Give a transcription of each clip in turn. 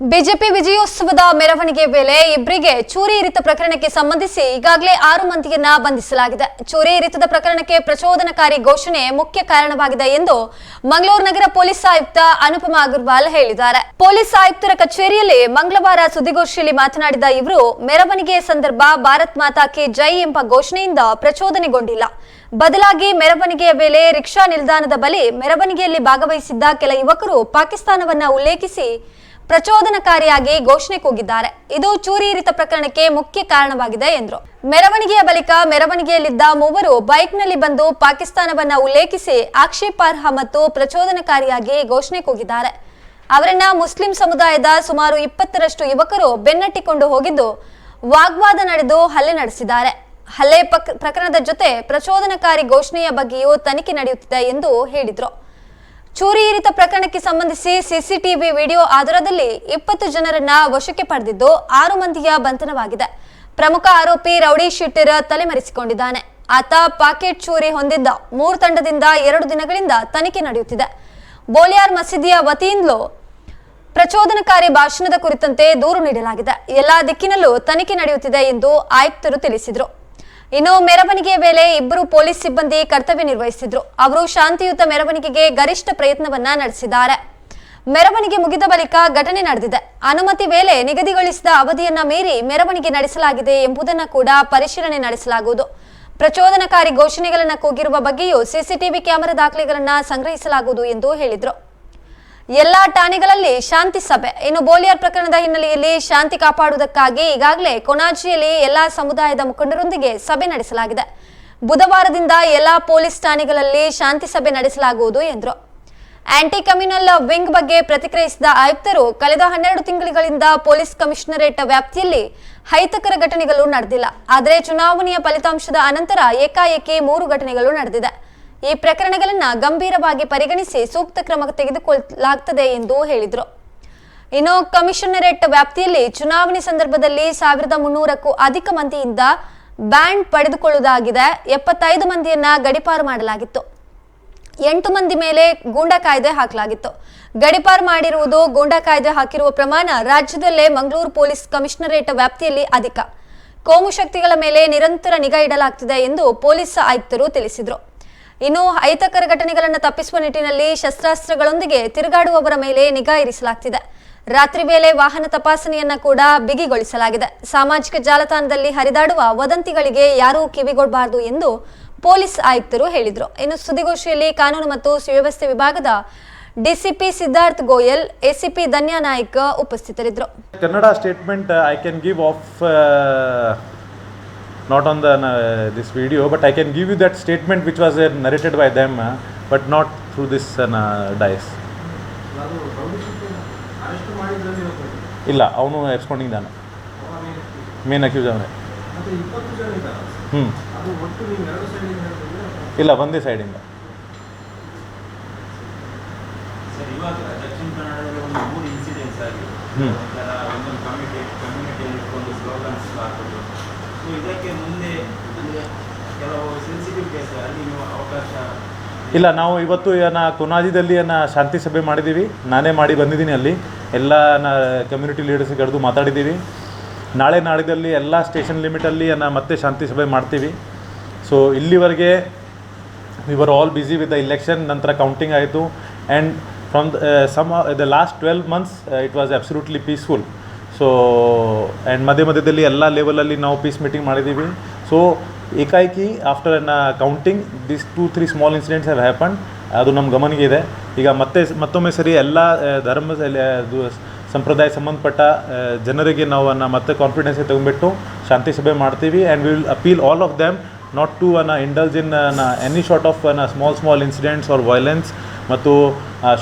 BJP ವಿಜಯೋತ್ಸವದ ಮೆರವಣಿಗೆ ವೇಳೆ ಇಬ್ಬರಿಗೆ ಚೂರಿ ಇರಿತ ಪ್ರಕರಣಕ್ಕೆ ಸಂಬಂಧಿಸಿ ಈಗಾಗಲೇ ಆರು ಮಂದಿಯನ್ನ ಬಂಧಿಸಲಾಗಿದೆ. ಚೂರಿ ಇರಿತದ ಪ್ರಕರಣಕ್ಕೆ ಪ್ರಚೋದನಕಾರಿ ಘೋಷಣೆ ಮುಖ್ಯ ಕಾರಣವಾಗಿದೆ ಎಂದು ಮಂಗಳೂರು ನಗರ ಪೊಲೀಸ್ ಆಯುಕ್ತ ಅನುಪಮ ಅಗರ್ವಾಲ್ ಹೇಳಿದ್ದಾರೆ. ಪೊಲೀಸ್ ಆಯುಕ್ತರ ಕಚೇರಿಯಲ್ಲಿ ಮಂಗಳವಾರ ಸುದ್ದಿಗೋಷ್ಠಿಯಲ್ಲಿ ಮಾತನಾಡಿದ ಇವರು, ಮೆರವಣಿಗೆಯ ಸಂದರ್ಭ ಭಾರತ್ ಮಾತಾ ಕಿ ಜೈ ಎಂಬ ಘೋಷಣೆಯಿಂದ ಪ್ರಚೋದನೆಗೊಂಡಿಲ್ಲ. ಬದಲಾಗಿ ಮೆರವಣಿಗೆಯ ವೇಳೆ ರಿಕ್ಷಾ ನಿಲ್ದಾಣದ ಬಳಿ ಮೆರವಣಿಗೆಯಲ್ಲಿ ಭಾಗವಹಿಸಿದ್ದ ಕೆಲ ಯುವಕರು ಪಾಕಿಸ್ತಾನವನ್ನ ಉಲ್ಲೇಖಿಸಿ ಪ್ರಚೋದನಕಾರಿಯಾಗಿ ಘೋಷಣೆ ಕೂಗಿದ್ದಾರೆ. ಇದು ಚೂರಿ ಇರಿತ ಪ್ರಕರಣಕ್ಕೆ ಮುಖ್ಯ ಕಾರಣವಾಗಿದೆ ಎಂದರು. ಮೆರವಣಿಗೆಯ ಬಳಿಕ ಮೆರವಣಿಗೆಯಲ್ಲಿದ್ದ ಮೂವರು ಬೈಕ್ನಲ್ಲಿ ಬಂದು ಪಾಕಿಸ್ತಾನವನ್ನು ಉಲ್ಲೇಖಿಸಿ ಆಕ್ಷೇಪಾರ್ಹ ಮತ್ತು ಪ್ರಚೋದನಕಾರಿಯಾಗಿ ಘೋಷಣೆ ಕೂಗಿದ್ದಾರೆ. ಅವರನ್ನ ಮುಸ್ಲಿಂ ಸಮುದಾಯದ ಸುಮಾರು ಇಪ್ಪತ್ತರಷ್ಟು ಯುವಕರು ಬೆನ್ನಟ್ಟಿಕೊಂಡು ಹೋಗಿದ್ದು ವಾಗ್ವಾದ ನಡೆದು ಹಲ್ಲೆ ನಡೆಸಿದ್ದಾರೆ. ಹಲ್ಲೆ ಪ್ರಕರಣದ ಜೊತೆ ಪ್ರಚೋದನಕಾರಿ ಘೋಷಣೆಯ ಬಗ್ಗೆಯೂ ತನಿಖೆ ನಡೆಯುತ್ತಿದೆ ಎಂದು ಹೇಳಿದರು. ಚೂರಿ ಇರಿತ ಪ್ರಕರಣಕ್ಕೆ ಸಂಬಂಧಿಸಿ ಸಿಸಿಟಿವಿ ವಿಡಿಯೋ ಆಧಾರದಲ್ಲಿ ಇಪ್ಪತ್ತು ಜನರನ್ನ ವಶಕ್ಕೆ ಪಡೆದಿದ್ದು ಆರು ಮಂದಿಯ ಬಂಧನವಾಗಿದೆ. ಪ್ರಮುಖ ಆರೋಪಿ ರೌಡಿ ಶೀಟರ್ ತಲೆಮರೆಸಿಕೊಂಡಿದ್ದಾನೆ. ಆತ ಪಾಕೆಟ್ ಚೂರಿ ಹೊಂದಿದ್ದ ಮೂರು ತಂಡದಿಂದ ಎರಡು ದಿನಗಳಿಂದ ತನಿಖೆ ನಡೆಯುತ್ತಿದೆ. ಬೋಲಿಯಾರ್ ಮಸೀದಿಯ ವತಿಯಿಂದಲೂ ಪ್ರಚೋದನಕಾರಿ ಭಾಷಣದ ಕುರಿತಂತೆ ದೂರು ನೀಡಲಾಗಿದೆ. ಎಲ್ಲಾ ದಿಕ್ಕಿನಲ್ಲೂ ತನಿಖೆ ನಡೆಯುತ್ತಿದೆ ಎಂದು ಆಯುಕ್ತರು ತಿಳಿಸಿದರು. ಇನ್ನು ಮೆರವಣಿಗೆಯ ವೇಳೆ ಇಬ್ಬರು ಪೊಲೀಸ್ ಸಿಬ್ಬಂದಿ ಕರ್ತವ್ಯ ನಿರ್ವಹಿಸಿದ್ರು. ಅವರು ಶಾಂತಿಯುತ ಮೆರವಣಿಗೆಗೆ ಗರಿಷ್ಠ ಪ್ರಯತ್ನವನ್ನ ನಡೆಸಿದ್ದಾರೆ. ಮೆರವಣಿಗೆ ಮುಗಿದ ಬಳಿಕ ಘಟನೆ ನಡೆದಿದೆ. ಅನುಮತಿ ವೇಳೆ ನಿಗದಿಗೊಳಿಸಿದ ಅವಧಿಯನ್ನ ಮೀರಿ ಮೆರವಣಿಗೆ ನಡೆಸಲಾಗಿದೆ ಎಂಬುದನ್ನು ಕೂಡ ಪರಿಶೀಲನೆ ನಡೆಸಲಾಗುವುದು. ಪ್ರಚೋದನಕಾರಿ ಘೋಷಣೆಗಳನ್ನು ಕೂಗಿರುವ ಬಗ್ಗೆಯೂ ಸಿಸಿಟಿವಿ ಕ್ಯಾಮೆರಾ ದಾಖಲೆಗಳನ್ನು ಸಂಗ್ರಹಿಸಲಾಗುವುದು ಎಂದು ಹೇಳಿದ್ರು. ಎಲ್ಲಾ ಠಾಣೆಗಳಲ್ಲಿ ಶಾಂತಿ ಸಭೆ. ಇನ್ನು ಬೋಲಿಯಾರ್ ಪ್ರಕರಣದ ಹಿನ್ನೆಲೆಯಲ್ಲಿ ಶಾಂತಿ ಕಾಪಾಡುವುದಕ್ಕಾಗಿ ಈಗಾಗಲೇ ಕೊನಾಜಿಯಲ್ಲಿ ಎಲ್ಲಾ ಸಮುದಾಯದ ಮುಖಂಡರೊಂದಿಗೆ ಸಭೆ ನಡೆಸಲಾಗಿದೆ. ಬುಧವಾರದಿಂದ ಎಲ್ಲಾ ಪೊಲೀಸ್ ಠಾಣೆಗಳಲ್ಲಿ ಶಾಂತಿ ಸಭೆ ನಡೆಸಲಾಗುವುದು ಎಂದರು. ಆಂಟಿ ಕಮ್ಯುನಲ್ ವಿಂಗ್ ಬಗ್ಗೆ ಪ್ರತಿಕ್ರಿಯಿಸಿದ ಆಯುಕ್ತರು, ಕಳೆದ ಹನ್ನೆರಡು ತಿಂಗಳುಗಳಿಂದ ಪೊಲೀಸ್ ಕಮಿಷನರೇಟ್ ವ್ಯಾಪ್ತಿಯಲ್ಲಿ ಹೈತಕರ ಘಟನೆಗಳು ನಡೆದಿಲ್ಲ. ಆದರೆ ಚುನಾವಣೆಯ ಫಲಿತಾಂಶದ ಅನಂತರ ಏಕಾಏಕಿ ಮೂರು ಘಟನೆಗಳು ನಡೆದಿದೆ. ಈ ಪ್ರಕರಣಗಳನ್ನು ಗಂಭೀರವಾಗಿ ಪರಿಗಣಿಸಿ ಸೂಕ್ತ ಕ್ರಮ ತೆಗೆದುಕೊಳ್ಳಲಾಗುತ್ತದೆ ಎಂದು ಹೇಳಿದರು. ಇನ್ನು ಕಮಿಷನರೇಟ್ ವ್ಯಾಪ್ತಿಯಲ್ಲಿ ಚುನಾವಣೆ ಸಂದರ್ಭದಲ್ಲಿ ಸಾವಿರದ ಮುನ್ನೂರಕ್ಕೂ ಅಧಿಕ ಮಂದಿಯಿಂದ ಬ್ಯಾಂಡ್ ಪಡೆದುಕೊಳ್ಳುವುದಾಗಿದೆ. ಎಪ್ಪತ್ತೈದು ಮಂದಿಯನ್ನ ಗಡಿಪಾರು ಮಾಡಲಾಗಿತ್ತು. ಎಂಟು ಮಂದಿ ಮೇಲೆ ಗೂಂಡಾ ಕಾಯ್ದೆ ಹಾಕಲಾಗಿತ್ತು. ಗಡಿಪಾರು ಮಾಡಿರುವುದು ಗೂಂಡಾ ಕಾಯ್ದೆ ಹಾಕಿರುವ ಪ್ರಮಾಣ ರಾಜ್ಯದಲ್ಲೇ ಮಂಗಳೂರು ಪೊಲೀಸ್ ಕಮಿಷನರೇಟ್ ವ್ಯಾಪ್ತಿಯಲ್ಲಿ ಅಧಿಕ. ಕೋಮು ಶಕ್ತಿಗಳ ಮೇಲೆ ನಿರಂತರ ನಿಗಾ ಇಡಲಾಗ್ತಿದೆ ಎಂದು ಪೊಲೀಸ್ ಆಯುಕ್ತರು ತಿಳಿಸಿದರು. ಇನ್ನು ಅಹಿತಕರ ಘಟನೆಗಳನ್ನು ತಪ್ಪಿಸುವ ನಿಟ್ಟಿನಲ್ಲಿ ಶಸ್ತ್ರಾಸ್ತ್ರಗಳೊಂದಿಗೆ ತಿರುಗಾಡುವವರ ಮೇಲೆ ನಿಗಾ ಇರಿಸಲಾಗ್ತಿದೆ. ರಾತ್ರಿ ವೇಳೆ ವಾಹನ ತಪಾಸಣೆಯನ್ನ ಕೂಡ ಬಿಗಿಗೊಳಿಸಲಾಗಿದೆ. ಸಾಮಾಜಿಕ ಜಾಲತಾಣದಲ್ಲಿ ಹರಿದಾಡುವ ವದಂತಿಗಳಿಗೆ ಯಾರೂ ಕಿವಿಗೊಡಬಾರದು ಎಂದು ಪೊಲೀಸ್ ಆಯುಕ್ತರು ಹೇಳಿದರು. ಇನ್ನು ಸುದ್ದಿಗೋಷ್ಠಿಯಲ್ಲಿ ಕಾನೂನು ಮತ್ತು ಸುವ್ಯವಸ್ಥೆ ವಿಭಾಗದ ಡಿಸಿಪಿ ಸಿದ್ಧಾರ್ಥ್ ಗೋಯಲ್ ಎಸಿಪಿ ಧನ್ಯಾ ನಾಯ್ಕ ಉಪಸ್ಥಿತರಿದ್ದರು. Kannada statement I can give uh, not on the uh, this video, but I can give you that statement which was uh, narrated by them, uh, but not through this uh, dice. ಇಲ್ಲ ಅವನು ಎಬ್ಸ್ಕೊಂಡಿದ್ದಾನೆ main accuse ಅವನೇ ಹ್ಞೂ ಇಲ್ಲ ಒಂದೇ ಸೈಡಿಂದ sir ಇಲ್ಲ, ನಾವು ಇವತ್ತು ಏನ ಕುನಾಜಿದಲ್ಲಿ ಏನ ಶಾಂತಿ ಸಭೆ ಮಾಡಿದ್ದೀವಿ ನಾನೇ ಮಾಡಿ ಬಂದಿದ್ದೀನಿ ಅಲ್ಲಿ. ಎಲ್ಲ ಕಮ್ಯುನಿಟಿ ಲೀಡರ್ಸ್ ಕರೆದು ಮಾತಾಡಿದ್ದೀವಿ. ನಾಳೆ ನಾಳಿದಲ್ಲಿ ಎಲ್ಲ ಸ್ಟೇಷನ್ ಲಿಮಿಟಲ್ಲಿ ಏನ ಮತ್ತೆ ಶಾಂತಿ ಸಭೆ ಮಾಡ್ತೀವಿ. ಸೊ ಇಲ್ಲಿವರೆಗೆ we were all busy with the election ನಂತರ ಕೌಂಟಿಂಗ್ ಆಯಿತು. And from the some the last twelve months it was absolutely peaceful so and ಮಧ್ಯ ಮಧ್ಯದಲ್ಲಿ ಎಲ್ಲ ಲೆವೆಲಲ್ಲಿ ನಾವು ಪೀಸ್ ಮೀಟಿಂಗ್ ಮಾಡಿದ್ದೀವಿ ಸೊ ಏಕಾಏಕಿ after an counting this two three small incidents have happen ಅದು ನಮ್ಮ ಗಮನಿಗೆ ಇದೆ. ಈಗ ಮತ್ತೆ ಮತ್ತೊಮ್ಮೆ ಸರಿ ಎಲ್ಲ ಆ, ಧರ್ಮ ಅದು ಸಂಪ್ರದಾಯ ಸಂಬಂಧಪಟ್ಟ ಜನರಿಗೆ ನಾವು ಅನ್ನ ಮತ್ತೆ ಕಾನ್ಫಿಡೆನ್ಸ್ ತಗೊಂಡ್ಬಿಟ್ಟು ಶಾಂತಿ ಸಭೆ ಮಾಡ್ತೀವಿ. And will appeal all of them not to ಅನ್ನ indulge in any sort of ಅನ್ನ small small incidents or violence ಮತ್ತು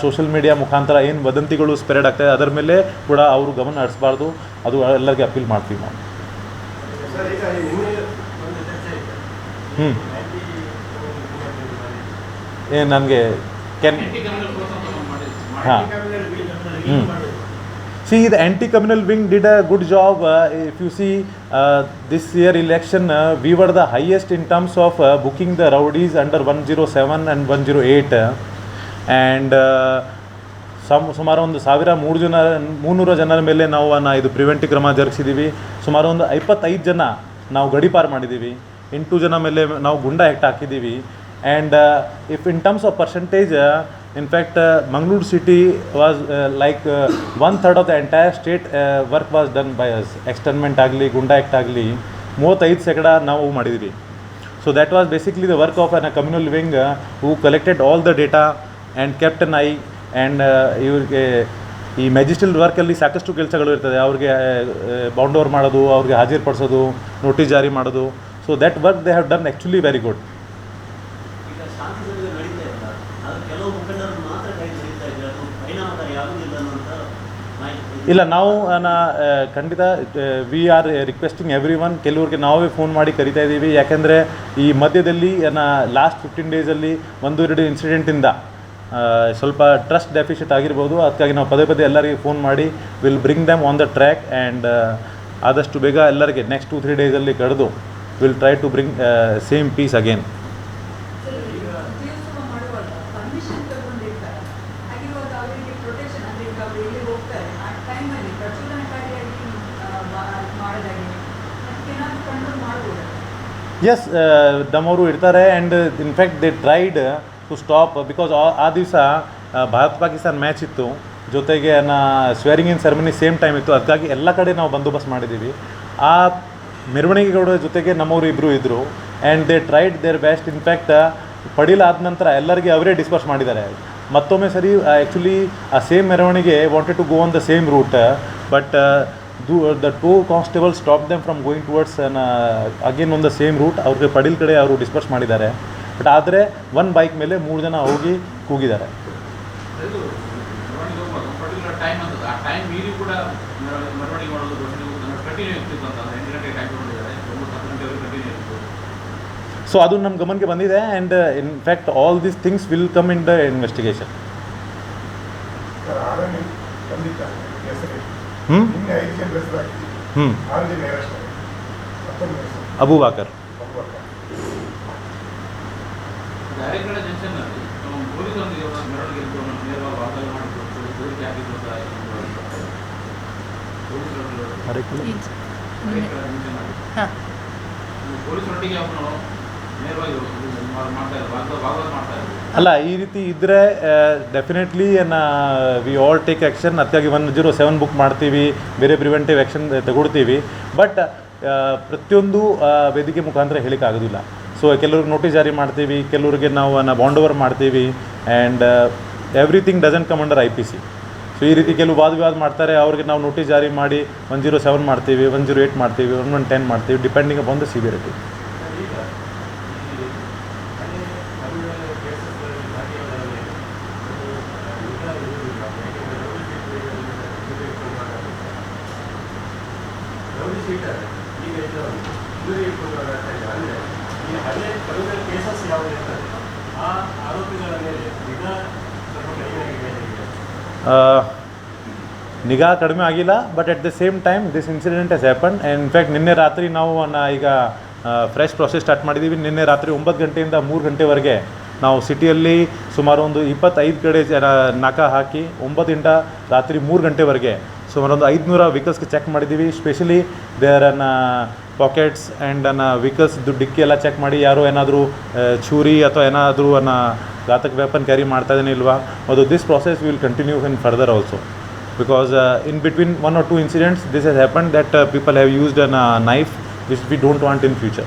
ಸೋಷಲ್ ಮೀಡಿಯಾ ಮುಖಾಂತರ ಏನು ವದಂತಿಗಳು ಸ್ಪ್ರೆಡ್ ಆಗ್ತಾಯಿದೆ ಅದರ ಮೇಲೆ ಕೂಡ ಅವರು ಗಮನ ಹರಿಸಬಾರ್ದು. ಅದು ಎಲ್ಲರಿಗೆ ಅಪೀಲ್ ಮಾಡ್ತೀವಿ ನಾವು. ಹ್ಞೂ ಏ ನನಗೆ ಕೆನ್ ಹಾಂ. ಹ್ಞೂ ಸಿ ಇದು anti communal wing did a good job if you see this year election we were the highest in terms of booking the rowdies under one zero seven and one zero eight uh, and uh, some ಸುಮಾರು ಒಂದು ಸಾವಿರ ಮೂರು ಜನ ಮೂನ್ನೂರು ಜನರ ಮೇಲೆ ನಾವು ಇದು preventive ಕ್ರಮ ಜರುಗಿಸಿದ್ದೀವಿ ಸುಮಾರು ಒಂದು ಇಪ್ಪತ್ತೈದು ಜನ ನಾವು ಗಡಿಪಾರು ಮಾಡಿದ್ದೀವಿ ಎಂಟು ಜನ ಮೇಲೆ ನಾವು ಗುಂಡ ಹೆಕ್ಟ್ ಹಾಕಿದ್ದೀವಿ and if in terms of percentage in fact Mangaluru city was like one third of the entire state work was done by us externment ಆಗಲಿ ಗುಂಡ ಆ್ಯಕ್ಟ್ ಆಗಲಿ ಮೂವತ್ತೈದು ಶೇಕಡ ನಾವು ಮಾಡಿದ್ದೀವಿ so that was basically the work of anti communal wing who collected all the data and captain I and ಇವ್ರಿಗೆ ಈ ಮೆಜಿಸ್ಟ್ರಲ್ ವರ್ಕಲ್ಲಿ ಸಾಕಷ್ಟು ಕೆಲಸಗಳು ಇರ್ತದೆ. ಅವ್ರಿಗೆ ಬೌಂಡ್ ಓವರ್ ಮಾಡೋದು ಅವ್ರಿಗೆ ಹಾಜರುಪಡಿಸೋದು ನೋಟಿಸ್ ಜಾರಿ ಮಾಡೋದು. So that work they have done actually very good ಇಲ್ಲ. ನಾವು ನಾ ಖಂಡಿತ we are requesting everyone ಕೆಲವ್ರಿಗೆ ನಾವೇ ಫೋನ್ ಮಾಡಿ ಕರಿತಾ ಇದ್ದೀವಿ ಯಾಕೆಂದರೆ ಈ ಮಧ್ಯದಲ್ಲಿ ನಾ ಲಾಸ್ಟ್ ಫಿಫ್ಟೀನ್ ಡೇಸಲ್ಲಿ ಒಂದು ಎರಡು ಇನ್ಸಿಡೆಂಟಿಂದ ಸ್ವಲ್ಪ ಟ್ರಸ್ಟ್ ಡೆಫಿಷಿಟ್ ಆಗಿರ್ಬೋದು. ಅದಕ್ಕಾಗಿ ನಾವು ಪದೇ ಪದೇ ಎಲ್ಲರಿಗೆ ಫೋನ್ ಮಾಡಿ will bring them on the track and ಆದಷ್ಟು ಬೇಗ ಎಲ್ಲರಿಗೆ ನೆಕ್ಸ್ಟ್ ಟು ತ್ರೀ ಡೇಸಲ್ಲಿ ಕಡಿದು will try to bring same peace again S ದಮ್ಮವರು ಇರ್ತಾರೆ and in fact they tried to stop because ಆ ದಿವಸ ಭಾರತ್ ಪಾಕಿಸ್ತಾನ್ ಮ್ಯಾಚ್ ಇತ್ತು. ಜೊತೆಗೆ ನಾ swearing in ceremony same time ಇತ್ತು. ಅದಕ್ಕಾಗಿ ಎಲ್ಲ ಕಡೆ ನಾವು ಬಂದೋಬಸ್ತ್ ಮಾಡಿದ್ದೀವಿ ಆ ಮೆರವಣಿಗೆಗಳ ಜೊತೆಗೆ ನಮ್ಮವರು ಇಬ್ಬರು ಇದ್ದರು and they tried their best in fact ಪಡೀಲಾದ ನಂತರ ಎಲ್ಲರಿಗೆ ಅವರೇ ಡಿಸ್ಪರ್ಸ್ ಮಾಡಿದ್ದಾರೆ. ಮತ್ತೊಮ್ಮೆ ಸರಿ ಆ್ಯಕ್ಚುಲಿ ಆ ಸೇಮ್ ಮೆರವಣಿಗೆ wanted to go on the same route but though the two constable stop them from going towards again on the same route ಅವ್ರಿಗೆ ಪಡೀಲ್ ಕಡೆ ಅವರು ಡಿಸ್ಪರ್ಸ್ ಮಾಡಿದ್ದಾರೆ. ಬಟ್ ಆದರೆ ಒಂದು ಬೈಕ್ ಮೇಲೆ ಮೂರು ಜನ ಹೋಗಿ ಕೂಗಿದ್ದಾರೆ. ಸೊ ಅದು ನಮ್ಮ ಗಮನಕ್ಕೆ ಬಂದಿದೆ and in fact all these things will come in the investigation ಹ್ಞೂ ಹ್ಞೂ ಅಬೂಬಾಕರ್. ಒಬ್ಬ ಅರೆಕಡೆ ಜಂಕ್ಷನ್ನಲ್ಲಿ ಪೊಲೀಸರೊಂದಿಗೆ ಒಂದು ಮೆರವಣಿಗೆ ಅವ್ರನ್ನ ನೇರವಾಗಿ ವಾಗ್ದಾನ ಮಾಡಿಕೊಟ್ಟು ಬೇಡಿಕೆ ಹಾಕಿದ್ದು ಅಂತ ಪೊಲೀಸರೊಟ್ಟಿಗೆ ಅವನು ನೇರವಾಗಿ ಮಾಡ್ತಾ ಇದ್ದಾರೆ ವಾಗ್ವಾದ ಮಾಡ್ತಾ ಇದ್ದಾರೆ ಅಲ್ಲ ಈ ರೀತಿ ಇದ್ದರೆ definitely we all take action ಅತ್ಯಾಗಿ one zero seven book ಮಾಡ್ತೀವಿ ಬೇರೆ ಪ್ರಿವೆಂಟಿವ್ ಆ್ಯಕ್ಷನ್ ತಗೊಳ್ತೀವಿ ಬಟ್ ಪ್ರತಿಯೊಂದು ವೇದಿಕೆ ಮುಖಾಂತರ ಹೇಳಿಕ್ಕೆ ಆಗೋದಿಲ್ಲ ಸೊ ಕೆಲವ್ರಿಗೆ ನೋಟಿಸ್ ಜಾರಿ ಮಾಡ್ತೀವಿ, ಕೆಲವ್ರಿಗೆ ನಾವು ಬಾಂಡ್ ಓವರ್ ಮಾಡ್ತೀವಿ and everything doesn't come under I P C so ಈ ರೀತಿ ಕೆಲವು ವಾದ ವಿವಾದ ಮಾಡ್ತಾರೆ, ಅವ್ರಿಗೆ ನಾವು ನೋಟಿಸ್ ಜಾರಿ ಮಾಡಿ ಒನ್ ಜೀರೋ ಸೆವೆನ್ ಮಾಡ್ತೀವಿ ಒನ್ ಜೀರೋ ಏಯ್ಟ್ ಮಾಡ್ತೀವಿ ಒನ್ ಒನ್ ಟೆನ್ ಮಾಡ್ತೀವಿ ಡಿಪೆಂಡಿಂಗ್ ಅಪಾನ್ ದ ಸಿವಿರಿಟಿ ಈಗ ಇದು ಅಂದರೆ ಈ ಹಳೆ ಕಳೆದ ಕೇಸಸ್ ಯಾವುದು ಆ ಆರೋಪಿಗಳ ಮೇಲೆ ನಿಗಾ ಕಡಿಮೆ ಆಗಿಲ್ಲ but at the same time this incident has happen in fact ನಿನ್ನೆ ರಾತ್ರಿ ನಾವು ಈಗ ಫ್ರೆಶ್ ಪ್ರೊಸೆಸ್ ಸ್ಟಾರ್ಟ್ ಮಾಡಿದ್ದೀವಿ ನಿನ್ನೆ ರಾತ್ರಿ ಒಂಬತ್ತು ಗಂಟೆಯಿಂದ ಮೂರು ಗಂಟೆವರೆಗೆ ನಾವು ಸಿಟಿಯಲ್ಲಿ ಸುಮಾರು ಒಂದು ಇಪ್ಪತ್ತೈದು ಕಡೆ ನಾಕ ಹಾಕಿ ಒಂಬತ್ತಿಂದ ರಾತ್ರಿ ಮೂರು ಗಂಟೆವರೆಗೆ ಸುಮಾರು ಒಂದು ಐದುನೂರ ವೆಹಿಕಲ್ಸ್ಗೆ ಚೆಕ್ ಮಾಡಿದ್ದೀವಿ ಸ್ಪೆಷಲಿ ದೇರ್ ಅನ್ನ ಪಾಕೆಟ್ಸ್ ಆ್ಯಂಡ್ ಅನ್ನ ವೆಹಿಕಲ್ಸ್ ಡಿಕ್ಕಿ ಎಲ್ಲ ಚೆಕ್ ಮಾಡಿ ಯಾರೋ ಏನಾದರೂ ಚೂರಿ ಅಥವಾ ಏನಾದರೂ ಅನ್ನ ಘಾತಕ ವೆಪನ್ ಕ್ಯಾರಿ ಮಾಡ್ತಾ ಇಲ್ವಾ? ಅದು this process will continue in further also because in between one or or incidents this this happen happened that have used have knife which T we don't want in ಸಲ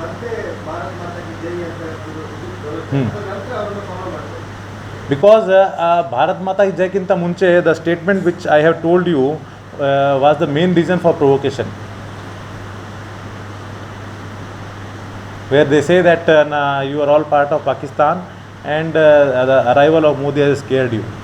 ಮತ್ತೆ ಭಾರತ್ ಮಾತಾ ಜೈ ಮುಂಚೆ the statement which I have told you was the main reason for provocation where they say ಕಿಂತ you are all part of Pakistan and the arrival of Modi main cared for